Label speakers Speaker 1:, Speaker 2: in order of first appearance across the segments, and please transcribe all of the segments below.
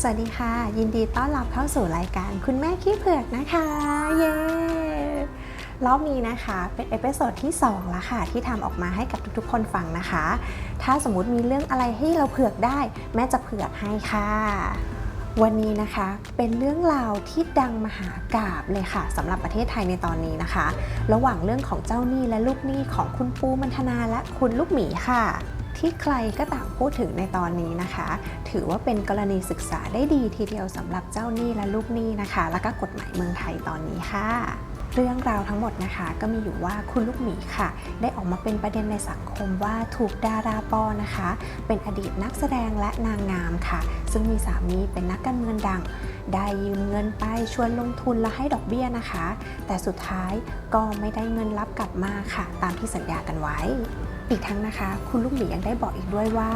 Speaker 1: สวัสดีค่ะ ยินดีต้อนรับเข้าสู่รายการคุณแม่ขี้เผือกนะคะ เย้รอบนี้นะคะเป็นเอพิโซดที่2แล้วค่ะ ที่ทำออกมาให้กับทุกๆ คนฟังนะคะ ถ้าสมมุติมีเรื่องอะไรให้เราเผือกได้ แม่จะเผือกให้ค่ะวันนี้นะคะเป็นเรื่องราวที่ดังมหากาบเลยค่ะสำหรับประเทศไทยในตอนนี้นะคะ ระหว่างเรื่องของเจ้าหนี้และลูกหนี้ของคุณปูมันธนาและคุณลูกหมีค่ะ ที่ใครก็ต่างพูดถึงในตอนนี้นะคะ ถือว่าเป็นกรณีศึกษาได้ดีทีเดียวสำหรับเจ้าหนี้และลูกหนี้นะคะ แล้วก็กฎหมายเมืองไทยตอนนี้ค่ะเรื่องราวทั้งหมดนะคะก็มีอยู่ว่าคุณลูกหมีค่ะ ได้ออกมาเป็นประเด็นในสังคมว่าถูกดาราปอนะคะ เป็นอดีตนักแสดงและนางงามค่ะ ซึ่งมีสามีเป็นนักการเงินดัง ได้ยืมเงินไปชวนลงทุนและให้ดอกเบี้ยนะคะ แต่สุดท้ายก็ไม่ได้เงินรับกลับมาค่ะ ตามที่สัญญากันไว้ อีกทั้งนะคะ คุณลูกหมียังได้บอกอีกด้วยว่า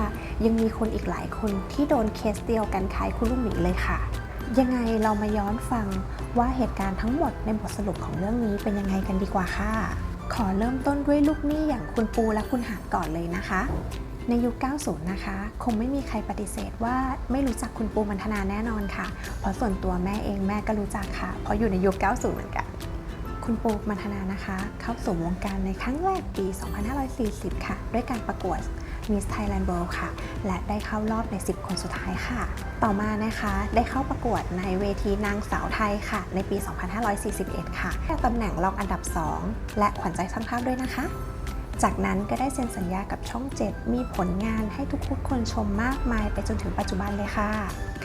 Speaker 1: ยังมีคนอีกหลายคนที่โดนเคสเดียวกันคล้ายคุณลูกหมีเลยค่ะ ยังไงเรามาย้อนฟังว่าเหตุการณ์ทั้งหมดในบทสรุปของเรื่องนี้เป็นยังไงกันดีกว่าค่ะ ขอเริ่มต้นด้วยลูกหนี้อย่างคุณปูและคุณหานก่อนเลยนะคะ ในยุค 90 นะคะ คงไม่มีใครปฏิเสธว่าไม่รู้จักคุณปูมันธนาแน่นอนค่ะ เพราะส่วนตัวแม่เองแม่ก็รู้จักค่ะ เพราะอยู่ในยุค 90 เหมือนกัน คุณปูมันธนานะคะ เข้าสู่วงการในครั้งแรกปี 2540 ค่ะ ด้วยการประกวด Miss Thailand World ค่ะ และได้เข้ารอบใน 10 คนสุดท้ายค่ะ ต่อมานะคะได้เข้าประกวดในเวทีนางสาวไทยค่ะ ในปี 2541 ค่ะได้ตำแหน่งรองอันดับ 2 และขวัญใจช่างภาพด้วยนะคะจากนั้นก็ได้เซ็นสัญญากับช่อง 7 มีผลงานให้ทุกคนชมมากมายไปจนถึงปัจจุบันเลยค่ะ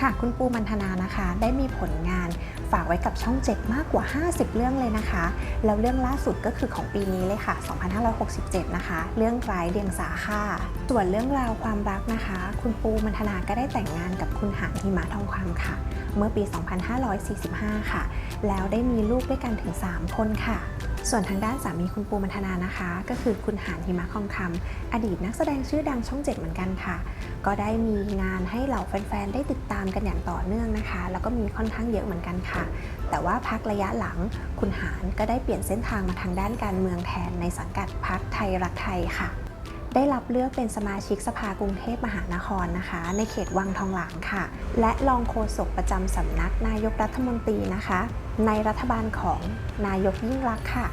Speaker 1: ค่ะ คุณปูมันธนานะคะ ได้มีผลงานฝากไว้กับช่อง 7 มากกว่า 50 เรื่องเลยนะคะ แล้วเรื่องล่าสุดก็คือของปีนี้เลยค่ะ 2567 นะคะ เรื่องร้ายเดียงสาค่ะ ส่วนเรื่องราวความรักนะคะ คุณปูมันธนาก็ได้แต่งงานกับคุณหานหิมะทองคำค่ะ เมื่อปี 2545 ค่ะ แล้วได้มีลูกด้วยกันถึง 3 คนค่ะส่วนทางด้านสามีคุณปูมันธนานะคะ ก็คือคุณหานหิมะทองคำอดีตนักแสดงชื่อดังช่อง7เหมือนกันค่ะ ก็ได้มีงานให้เหล่าแฟนๆ ได้ติดตามกันอย่างต่อเนื่องนะคะ แล้วก็มีค่อนข้างเยอะเหมือนกันค่ะ แต่ว่าพักระยะหลังคุณหานก็ได้เปลี่ยนเส้นทางมาทางด้านการเมืองแทนในสังกัดพักไทยรักไทยค่ะ ได้รับเลือกเป็นสมาชิกสภากรุงเทพมหานครนะคะ ในเขตวังทองหลางค่ะ และรองโฆษกประจำสำนักนายกรัฐมนตรีนะคะ ในรัฐบาลของนายกยิ่งรักษณ์ค่ะ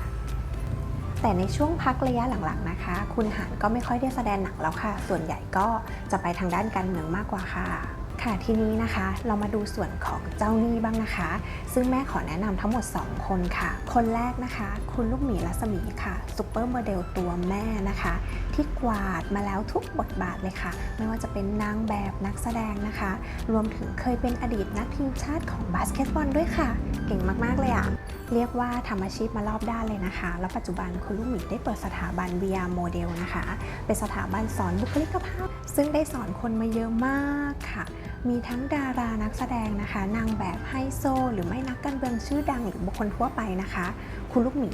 Speaker 1: แต่ในช่วงพักระยะหลังๆนะคะ คุณหานก็ไม่ค่อยได้แสดงหนังแล้วค่ะ ส่วนใหญ่ก็จะไปทางด้านการเมืองมากกว่าค่ะ ค่ะทีนี้นะคะเรามาดูส่วนของเจ้าหนี้บ้างนะคะ ซึ่งแม่ขอแนะนำทั้งหมด 2 คนค่ะ คนแรกนะคะ คุณลูกหมีรัศมีค่ะซูเปอร์โมเดลตัวแม่นะคะ ที่กวาดมาแล้วทุกบทบาทเลยค่ะ ไม่ว่าจะเป็นนางแบบนักแสดงนะคะ รวมถึงเคยเป็นอดีตนักทีมชาติของบาสเกตบอลด้วยค่ะ เก่งมาก ๆ เลยอะ่ะเรียกว่าทำอาชีพมารอบด้านเลยนะคะ แล้วปัจจุบันคุณลูกหมีได้เปิดสถาบัน VR Model นะคะ เป็นสถาบันสอนบุคลิกภาพ ซึ่งได้สอนคนมาเยอะมากค่ะ มีทั้งดารานักแสดงนะคะ นางแบบไฮโซ หรือไม่นักการเมืองชื่อดังหรือบุคคลทั่วไปนะคะ คุณลูกหมี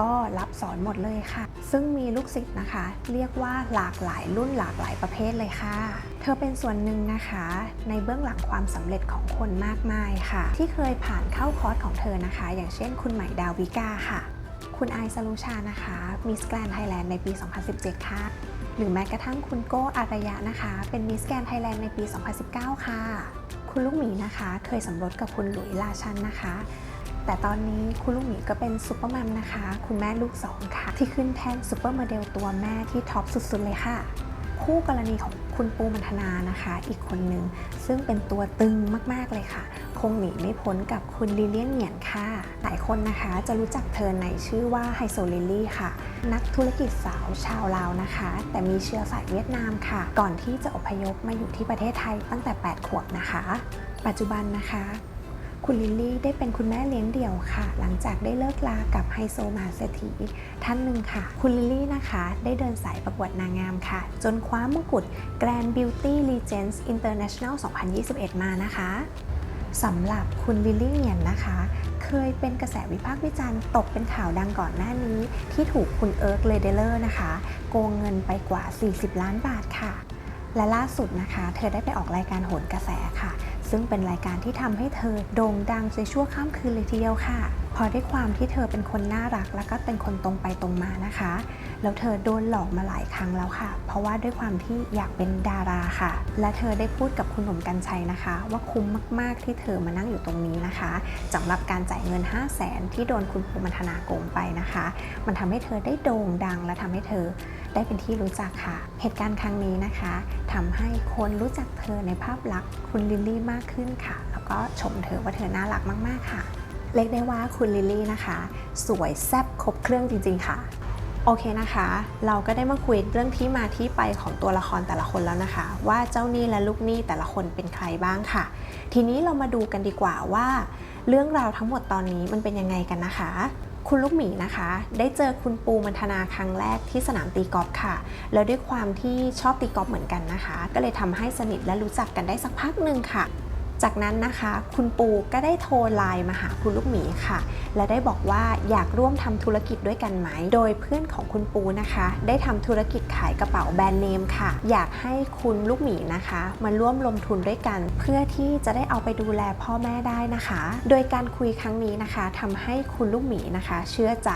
Speaker 1: ก็รับสอนหมดเลยค่ะ ซึ่งมีลูกศิษย์นะคะ เรียกว่าหลากหลายรุ่นหลากหลายประเภทเลยค่ะ เธอเป็นส่วนหนึ่งนะคะ ในเบื้องหลังความสำเร็จของคนมากมายค่ะ ที่เคยผ่านเข้าคอร์สของเธอนะคะ อย่างเช่น คุณใหม่ดาวิกาค่ะ คุณไอซ์สรุชานะคะมิสแกรนไทยแลนด์ในปี 2017 ค่ะ หรือแม้กระทั่งคุณโก้อารยะนะคะ เป็นมิสแกรนไทยแลนด์ในปี 2019 ค่ะ คุณลูกหมีนะคะ เคยสมรสกับคุณหลุยลาชันนะคะ แต่ตอนนี้คุณลูกหมีก็เป็นซูเปอร์มัมนะคะ คุณแม่ลูกสองค่ะ ที่ขึ้นแท่นซูเปอร์โมเดลตัวแม่ที่ท็อปสุดๆเลยค่ะ คู่กรณีของคุณปูมันธนานะคะ อีกคนนึงซึ่งเป็นตัวตึงมากๆเลยค่ะ คงหนีไม่พ้นกับคุณลิเลียนเหงียนค่ะ หลายคนนะคะจะรู้จักเธอในชื่อว่าไฮโซลิลี่ค่ะ นักธุรกิจสาวชาวลาวนะคะ แต่มีเชื้อสายเวียดนามค่ะ ก่อนที่จะอพยพมาอยู่ที่ประเทศไทยตั้งแต่ 8 ขวบนะคะ ปัจจุบันนะคะคุณลิลลี่ได้เป็นคุณแม่เลี้ยงเดี่ยวค่ะ หลังจากได้เลิกลากับไฮโซมหาเศรษฐีท่านหนึ่งค่ะ คุณลิลลี่นะคะ ได้เดินสายประกวดนางงามค่ะ จนคว้ามงกุฎ Grand Beauty Legends International 2021 มานะคะ สำหรับคุณลิลลี่เนียนนะคะ เคยเป็นกระแสวิพากษ์วิจารณ์ตกเป็นข่าวดังก่อนหน้านี้ ที่ถูกคุณเอิร์กเลเดเลอร์นะคะ โกงเงินไปกว่า 40 ล้านบาทค่ะ และล่าสุดนะคะ เธอได้ไปออกรายการโหนกระแสค่ะ ซึ่งเป็นรายการที่ทำให้เธอโด่งดังในชั่วข้ามคืนเลยทีเดียวค่ะ อด้วยความที่เธอเป็นคนน่ารักแล้วก็เป็นคนตรงไปตรงมานะคะ แล้วเธอโดนหลอกมาหลายครั้งแล้วค่ะ เพราะว่าด้วยความที่อยากเป็นดาราค่ะ และเธอได้พูดกับคุณหนุ่มกัญชัยนะคะ ว่าคุ้มมาก ๆ ที่เธอมานั่งอยู่ตรงนี้นะคะสำหรับการจ่ายเงิน 5 0 0แสนที่โดนคุณปูมันธนาโกงไปนะคะ มันทำให้เธอได้โด่งดังและทำให้เธอได้เป็นที่รู้จักค่ะ เหตุการณ์ครั้งนี้นะคะทำให้คนรู้จักเธอในภาพลักษณ์คุณลิลลี่มากขึ้นค่ะ แล้วก็ชมเธอว่าเธอน่ารักมาก ๆ ค่ะ เรียกได้ว่าคุณลิลลี่นะคะ สวยแซ่บครบเครื่องจริง ๆ ค่ะ โอเคนะคะ เราก็ได้มาคุยเรื่องที่มาที่ไปของตัวละครแต่ละคนแล้วนะคะ ว่าเจ้าหนี้และลูกหนี้แต่ละคนเป็นใครบ้างค่ะ ทีนี้เรามาดูกันดีกว่าว่า เรื่องราวทั้งหมดตอนนี้มันเป็นยังไงกันนะคะคุณลูกหมีนะคะ ได้เจอคุณปูมันธนาครั้งแรกที่สนามตีกอล์ฟค่ะ แล้วด้วยความที่ชอบตีกอล์ฟเหมือนกันนะคะ ก็เลยทำให้สนิทและรู้จักกันได้สักพักหนึ่งค่ะ จากนั้นนะคะ คุณปูก็ได้โทรไลน์มาหาคุณลูกหมีค่ะ และได้บอกว่าอยากร่วมทำธุรกิจด้วยกันไหม โดยเพื่อนของคุณปูนะคะ ได้ทำธุรกิจขายกระเป๋าแบรนด์เนมค่ะ อยากให้คุณลูกหมีนะคะ มาร่วมลงทุนด้วยกัน เพื่อที่จะได้เอาไปดูแลพ่อแม่ได้นะคะ โดยการคุยครั้งนี้นะคะทำให้คุณลูกหมีนะคะ เชื่อใจ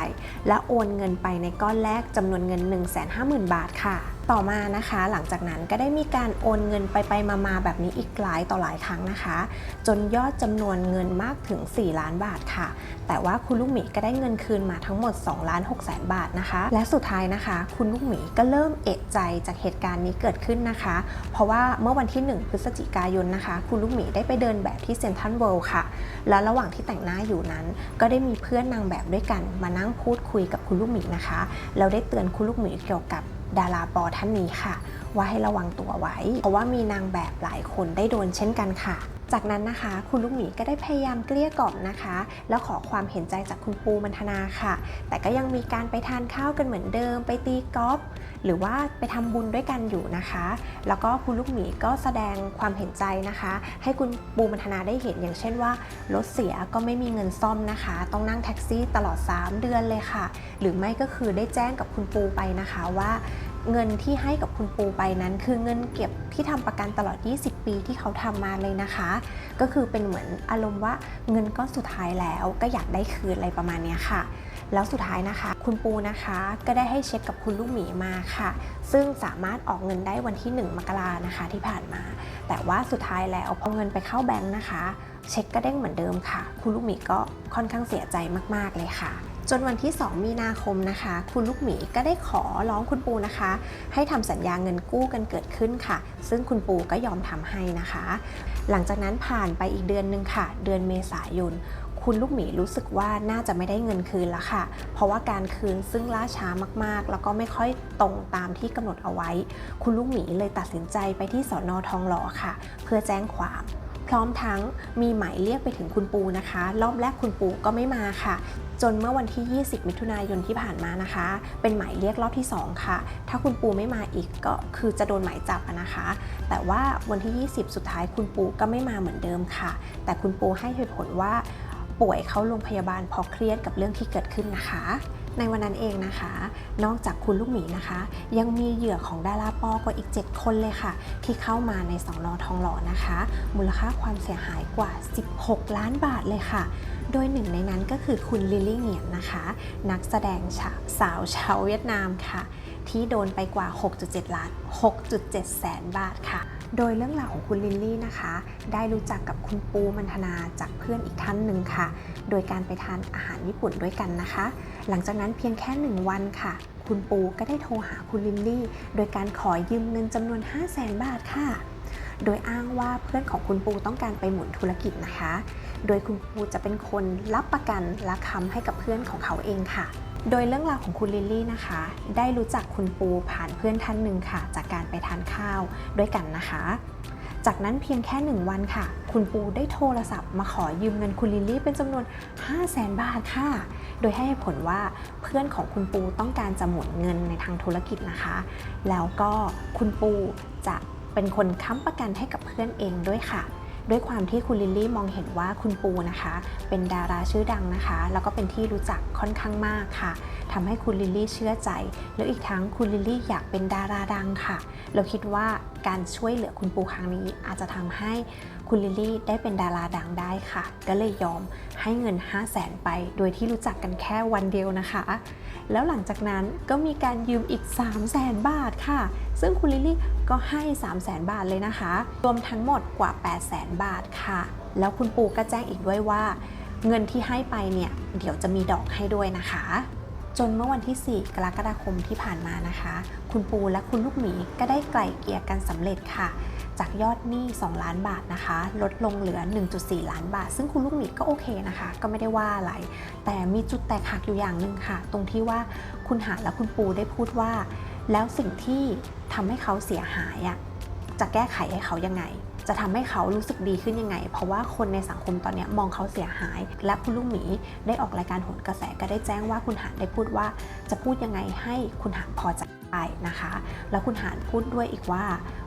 Speaker 1: และโอนเงินไปในก้อนแรกจำนวนเงิน 150,000 บาทค่ะต่อมานะคะหลังจากนั้นก็ได้มีการโอนเงินไปไปๆมาๆแบบนี้อีกหลายต่อหลายครั้งนะคะ จนยอดจำนวนเงินมากถึง 4 ล้านบาทค่ะ แต่ว่าคุณลูกหมีก็ได้เงินคืนมาทั้งหมด2ล้าน6แสนบาทนะคะ และสุดท้ายนะคะ คุณลูกหมีก็เริ่มเอะใจจากเหตุการณ์นี้เกิดขึ้นนะคะ เพราะว่าเมื่อวันที่ 1 พฤศจิกายนนะคะ คุณลูกหมีได้ไปเดินแบบที่เซ็นทรัลเวิลด์ค่ะ และระหว่างที่แต่งหน้าอยู่นั้น ก็ได้มีเพื่อนนางแบบด้วยกัน มานั่งพูดคุยกับคุณลูกหมีนะคะแล้วได้เตือนคุณลูกหมีเกี่ยวกับ ดาราปอท่านนี้ค่ะ ว่าให้ระวังตัวไว้ เพราะว่ามีนางแบบหลายคนได้โดนเช่นกันค่ะ จากนั้นนะคะ คุณลูกหมีก็ได้พยายามเกลี้ยกล่อมนะคะ แล้วขอความเห็นใจจากคุณปูมันธนาค่ะ แต่ก็ยังมีการไปทานข้าวกันเหมือนเดิม ไปตีกอล์ฟหรือว่าไปทำบุญด้วยกันอยู่นะคะ แล้วก็คุณลูกหมีก็แสดงความเห็นใจนะคะ ให้คุณปูมันธนาได้เห็นอย่างเช่นว่ารถเสียก็ไม่มีเงินซ่อมนะคะ ต้องนั่งแท็กซี่ตลอด 3 เดือนเลยค่ะ หรือไม่ก็คือได้แจ้งกับคุณปูไปนะคะว่า เงินที่ให้กับคุณปูไปนั้น คือเงินเก็บที่ทำประกันตลอด 20 ปีที่เขาทำมาเลยนะคะ ก็คือเป็นเหมือนอารมณ์ว่าเงินก้อนสุดท้ายแล้วก็อยากได้คืนอะไรประมาณนี้ค่ะ แล้วสุดท้ายนะคะ คุณปูนะคะก็ได้ให้เช็คกับคุณลูกหมีมาค่ะ ซึ่งสามารถออกเงินได้วันที่ 1 มกรานะคะที่ผ่านมา แต่ว่าสุดท้ายแล้วพอเงินไปเข้าแบงค์นะคะ เช็คก็เด้งเหมือนเดิมค่ะ คุณลูกหมีก็ค่อนข้างเสียใจมากๆเลยค่ะจนวันที่ 2 มีนาคมนะคะ คุณลูกหมีก็ได้ขอร้องคุณปูนะคะ ให้ทำสัญญาเงินกู้กันเกิดขึ้นค่ะ ซึ่งคุณปูก็ยอมทำให้นะคะ หลังจากนั้นผ่านไปอีกเดือนหนึ่งค่ะ เดือนเมษายน คุณลูกหมีรู้สึกว่าน่าจะไม่ได้เงินคืนแล้วค่ะ เพราะว่าการคืนซึ่งล่าช้ามากๆ แล้วก็ไม่ค่อยตรงตามที่กำหนดเอาไว้ คุณลูกหมีเลยตัดสินใจไปที่สอนอทองหล่อค่ะ เพื่อแจ้งความพร้อมทั้งมีหมายเรียกไปถึงคุณปูนะคะ รอบแรกคุณปูก็ไม่มาค่ะ จนเมื่อวันที่ 20 มิถุนายนที่ผ่านมานะคะ เป็นหมายเรียกรอบที่ 2 ค่ะ ถ้าคุณปูไม่มาอีกก็คือจะโดนหมายจับนะคะ แต่ว่าวันที่ 20 สุดท้ายคุณปูก็ไม่มาเหมือนเดิมค่ะ แต่คุณปูให้เหตุผลว่า ป่วยเข้าโรงพยาบาลเพราะเครียดกับเรื่องที่เกิดขึ้นนะคะ ในวันนั้นเองนะคะ นอกจากคุณลูกหมีนะคะ ยังมีเหยื่อของดาราปอกว่าอีก 7 คนเลยค่ะ ที่เข้ามาในสอนอทองหล่อนะคะ มูลค่าความเสียหายกว่า 16 ล้านบาทเลยค่ะโดยหนึ่งในนั้นก็คือคุณลิลลี่เหงียนนะคะ นักแสดงาสาวชาวเวียดนามค่ะ ที่โดนไปกว่า 6.7 ล้าน 6.7 แสนบาทค่ะ โดยเรื่องราวของคุณลิลลี่นะคะ ได้รู้จักกับคุณปูมันธนาจากเพื่อนอีกท่านหนึ่งค่ะ โดยการไปทานอาหารญี่ปุ่นด้วยกันนะคะ หลังจากนั้นเพียงแค่หนึ่งวันค่ะ คุณปูก็ได้โทรหาคุณลิลลี่ โดยการขอยืมเงินจำนวน 5 0 0แสนบาทค่ะ โดยอ้างว่าเพื่อนของคุณปูต้องการไปหมุนธุรกิจนะคะ โดยคุณปูจะเป็นคนรับประกันและค้ำให้กับเพื่อนของเขาเองค่ะ โดยเรื่องราวของคุณลิลลี่นะคะ ได้รู้จักคุณปูผ่านเพื่อนท่านหนึ่งค่ะ จากการไปทานข้าวด้วยกันนะคะ จากนั้นเพียงแค่หนึ่งวันค่ะ คุณปูได้โทรศัพท์มาขอยืมเงินคุณลิลลี่เป็นจำนวน 5 0 0แสนบาทค่ะ โดยให้เหตุผลว่าเพื่อนของคุณปูต้องการจะหมุนเงินในทางธุรกิจนะคะ แล้วก็คุณปูจะเป็นคนค้ำประกันให้กับเพื่อนเองด้วยค่ะ ด้วยความที่คุณลิลลี่มองเห็นว่าคุณปูนะคะ เป็นดาราชื่อดังนะคะ แล้วก็เป็นที่รู้จักค่อนข้างมากค่ะทำให้คุณลิลลี่เชื่อใจ แล้วอีกทั้งคุณลิลลี่อยากเป็นดาราดังค่ะ เราคิดว่า การช่วยเหลือคุณปูครั้งนี้ อาจจะทำให้คุณลิลลี่ได้เป็นดาราดังได้ค่ะ ก็เลยยอมให้เงิน 5 0 0แสนไป โดยที่รู้จักกันแค่วันเดียวนะคะ แล้วหลังจากนั้นก็มีการยืมอีก 3 0 0แสนบาทค่ะ ซึ่งคุณลิลลี่ก็ให้ 3 0 0แสนบาทเลยนะคะ รวมทั้งหมดกว่า 8 0 0แสนบาทค่ะ แล้วคุณปูก็แจ้งอีกด้วยว่า เงินที่ให้ไปเนี่ยเดี๋ยวจะมีดอกให้ด้วยนะคะ จนเมื่อวันที่ 4 กรกฎาคมที่ผ่านมานะคะ คุณปูและคุณลูกหมีก็ได้ไกล่เกลี่ยกันสำเร็จค่ะ จากยอดหนี้ 2 ล้านบาทนะคะ ลดลงเหลือ 1.4 ล้านบาท ซึ่งคุณลูกหมีก็โอเคนะคะ ก็ไม่ได้ว่าอะไร แต่มีจุดแตกหักอยู่อย่างหนึ่งค่ะ ตรงที่ว่าคุณหาและคุณปูได้พูดว่า แล้วสิ่งที่ทำให้เขาเสียหายอะจะแก้ไขให้เขายังไง จะทำให้เขารู้สึกดีขึ้นยังไง เพราะว่าคนในสังคมตอนนี้มองเขาเสียหาย และคุณลูกหมีได้ออกรายการโหนกระแสก็ได้แจ้งว่าคุณหานได้พูดว่า จะพูดยังไงให้คุณหานพอใจนะคะ แล้วคุณหานพูดด้วยอีกว่า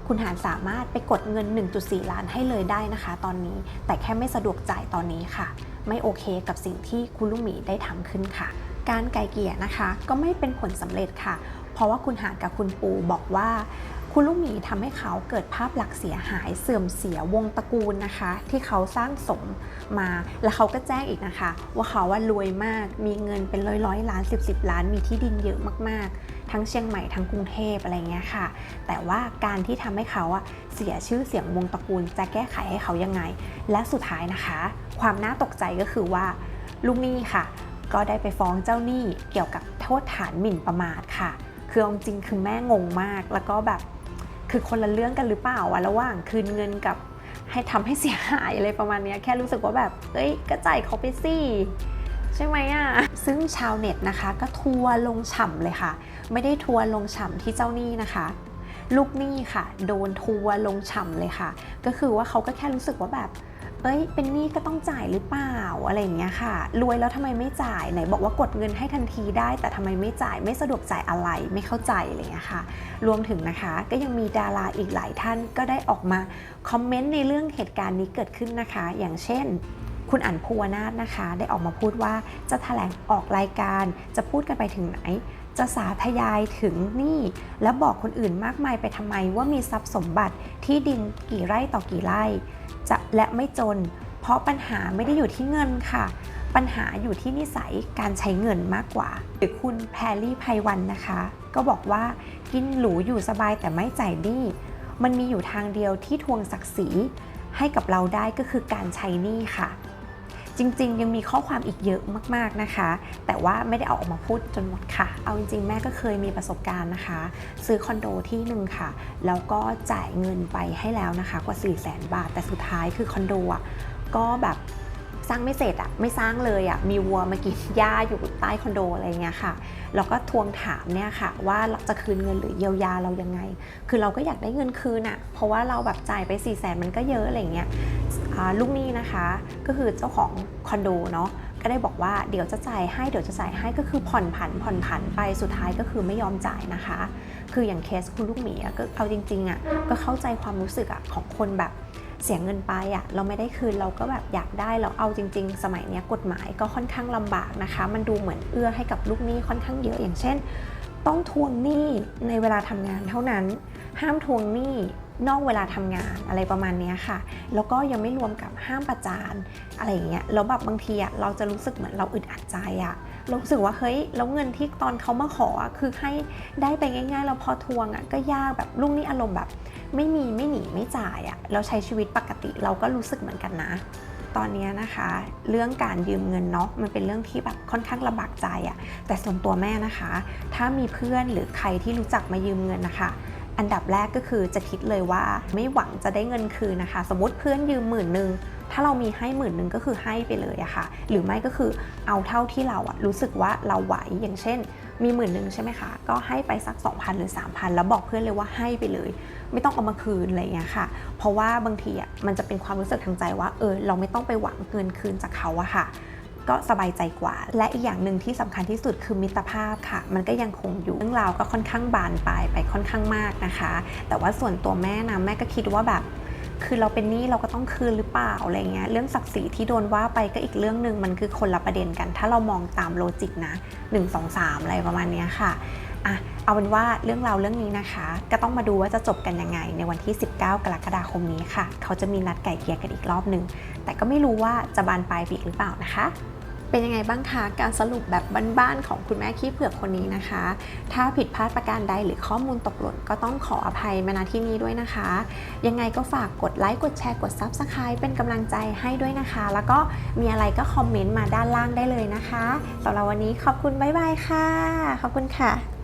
Speaker 1: คุณหานสามารถไปกดเงิน 1.4 ล้านให้เลยได้นะคะ ตอนนี้แต่แค่ไม่สะดวกจ่ายตอนนี้ค่ะ ไม่โอเคกับสิ่งที่คุณลูกหมีได้ทำขึ้นค่ะ การไกลเกลี่ยนะคะ ก็ไม่เป็นผลสำเร็จค่ะ เพราะว่าคุณหานกับคุณปูบอกว่า คุณลูกหมีทำให้เขาเกิดภาพลักษณ์เสียหายเสื่อมเสียวงตระกูลนะคะ ที่เขาสร้างสมมา แล้วเขาก็แจ้งอีกนะคะ ว่าเขาว่ารวยมากมีเงินเป็นร้อยร้อยล้าน 10บสล้านมีที่ดินเยอะมากๆ ทั้งเชียงใหม่ทั้งกรุงเทพอะไรเงี้ยค่ะ แต่ว่าการที่ทำให้เขาอะเสียชื่อเสียงวงตระกูล จะแก้ไขให้เขายังไง และสุดท้ายนะคะ ความน่าตกใจก็คือว่าลูกหนี้ค่ะ ก็ได้ไปฟ้องเจ้าหนี้เกี่ยวกับโทษฐานหมิ่นประมาทค่ะคืออาจริงคือแม่งงมากแล้วก็แบบ คือคนละเรื่องกันหรือเปล่าวะระหว่างคืนเงินกับให้ทำให้เสียหายอะไรประมาณนี้แค่รู้สึกว่าแบบเอ้ยก็จ่ายเขาไปสิใช่ไหมอะ ซึ่งชาวเน็ตนะคะก็ทัวร์ลงฉ่ำเลยค่ะ ไม่ได้ทัวร์ลงฉ่ำที่เจ้าหนี้นะคะ ลูกหนี้ค่ะ โดนทัวร์ลงฉ่ำเลยค่ะ ก็คือว่าเขาก็แค่รู้สึกว่าแบบ เอ้ย เป็นหนี้ก็ต้องจ่ายหรือเปล่าอะไรอย่างเงี้ยค่ะ รวยแล้วทำไมไม่จ่าย ไหนบอกว่ากดเงินให้ทันทีได้ แต่ทำไมไม่จ่าย ไม่สะดวกจ่ายอะไร ไม่เข้าใจอะไรอย่างเงี้ยค่ะ รวมถึงนะคะ ก็ยังมีดาราอีกหลายท่านก็ได้ออกมาคอมเมนต์ในเรื่องเหตุการณ์นี้เกิดขึ้นนะคะ อย่างเช่นคุณอั๋นภูวนาถนะคะ ได้ออกมาพูดว่าจะแถลงออกรายการจะพูดกันไปถึงไหน จะสาธยายถึงหนี้และบอกคนอื่นมากมายไปทำไมว่ามีทรัพย์สมบัติที่ดินกี่ไร่ต่อกี่ไร่ จะและไม่จน เพราะปัญหาไม่ได้อยู่ที่เงินค่ะ ปัญหาอยู่ที่นิสัยการใช้เงินมากกว่า หรือคุณแพรลี่ไพวันนะคะ ก็บอกว่ากินหรูอยู่สบายแต่ไม่จ่ายหนี้มันมีอยู่ทางเดียวที่ทวงศักดิ์ศรีให้กับเราได้ก็คือการใช้หนี้ค่ะ จริง ๆ ยังมีข้อความอีกเยอะมาก ๆนะคะ แต่ว่าไม่ได้เอาออกมาพูดจนหมดค่ะ เอาจริง ๆ แม่ก็เคยมีประสบการณ์นะคะ ซื้อคอนโดที่หนึ่งค่ะ แล้วก็จ่ายเงินไปให้แล้วนะคะกว่า 4 0 0แสนบาท แต่สุดท้ายคือคอนโดอะก็แบบ สร้างไม่เสร็จอะไม่สร้างเลยอะมีวัวมากินหญ้าอยู่ใต้คอนโดอะไรเงี้ยค่ะแล้วก็ทวงถามเนี่ยค่ะ ว่าเราจะคืนเงินหรือเยียวยาเรายังไง คือเราก็อยากได้เงินคืนอะเพราะว่าเราแบบจ่ายไป4ี่แสนมันก็เยอะอะไรเงี้ยลูกหนี้นะคะก็คือเจ้าของคอนโดเนาะก็ได้บอกว่าเดี๋ยวจะจ่ายให้เดี๋ยวจะจ่ายให้ก็คือผ่อนผันผ่อนผันไปสุดท้ายก็คือไม่ยอมจ่ายนะคะ คืออย่างเคสคุณลูกหมีอะก็เอาจริงๆอะก็เข้าใจความรู้สึกอะของคนแบบ เสียเงินไปอะเราไม่ได้คืนเราก็แบบอยากได้เราเอาจริง ๆ สมัยนี้กฎหมายก็ค่อนข้างลำบากนะคะ มันดูเหมือนเอื้อให้กับลูกหนี้ค่อนข้างเยอะอย่างเช่น ต้องทวงหนี้ในเวลาทำงานเท่านั้น ห้ามทวงหนี้นอกเวลาทำงานอะไรประมาณนี้ค่ะ แล้วก็ยังไม่รวมกับห้ามประจานอะไรอย่างเงี้ย แล้วแบบบางทีอะเราจะรู้สึกเหมือนเราอึดอัดใจอะเรารู้สึกว่าเฮ้ยแล้วเงินที่ตอนเขามาขอคือให้ได้ไปง่ายๆแล้วพอทวงอะก็ยากแบบลูกหนี้อารมณ์แบบ ไม่มีไม่หนีไม่จ่ายอะ่ะเราใช้ชีวิตปกติเราก็รู้สึกเหมือนกันนะ ตอนนี้นะคะ เรื่องการยืมเงินเนาะมันเป็นเรื่องที่แบบค่อนข้างลำบากใจอะ่ะแต่ส่วนตัวแม่นะคะ ถ้ามีเพื่อนหรือใครที่รู้จักมายืมเงินนะคะอันดับแรกก็คือจะคิดเลยว่าไม่หวังจะได้เงินคืนนะคะ สมมติเพื่อนยืมหมื่นหนึ่งถ้าเรามีให้หมื่นหนึ่งก็คือให้ไปเลยอะค่ะ หรือไม่ก็คือเอาเท่าที่เราอะรู้สึกว่าเราไหวอย่างเช่น มีหมื่นหนึ่งใช่ไหมคะ ก็ให้ไปสัก 2,000 หรือ 3,000 แล้วบอกเพื่อนเลยว่าให้ไปเลย ไม่ต้องเอามาคืนอะไรเงี้ยค่ะ เพราะว่าบางทีอะมันจะเป็นความรู้สึกทางใจว่าเออเราไม่ต้องไปหวังเงินคืนจากเขาอะค่ะ ก็สบายใจกว่า และอีกอย่างหนึ่งที่สำคัญที่สุดคือมิตรภาพค่ะ มันก็ยังคงอยู่เรื่องราวก็ค่อนข้างบานปลายไปค่อนข้างมากนะคะ แต่ว่าส่วนตัวแม่นะแม่ก็คิดว่าแบบคือเราเป็นหนี้เราก็ต้องคืนหรือเปล่าอะไรเงี้ยเรื่องศักดิ์ศรีที่โดนว่าไปก็อีกเรื่องหนึ่งมันคือคนละประเด็นกัน ถ้าเรามองตามโลจิกนะ 1 2 3 อะไรประมาณนี้ค่ะ อะเอาเป็นว่าเรื่องราวเรื่องนี้นะคะ ก็ต้องมาดูว่าจะจบกันยังไง ในวันที่ 19 กรกฎาคมนี้ค่ะ เขาจะมีนัดไก่เกลียกันอีกรอบหนึ่งแต่ก็ไม่รู้ว่าจะบานปลายปอีกหรือเปล่านะคะเป็นยังไงบ้างคะการสรุปแบบบ้านๆของคุณแม่ขี้เผือกคนนี้นะคะ ถ้าผิดพลาดประการใดหรือข้อมูลตกหล่นก็ต้องขออภัยมาณที่นี้ด้วยนะคะ ยังไงก็ฝากกดไลค์กดแชร์กด Subscribe เป็นกำลังใจให้ด้วยนะคะ แล้วก็มีอะไรก็คอมเมนต์มาด้านล่างได้เลยนะคะสำหรับวันนี้ขอบคุณบ๊ายบายค่ะ ขอบคุณค่ะ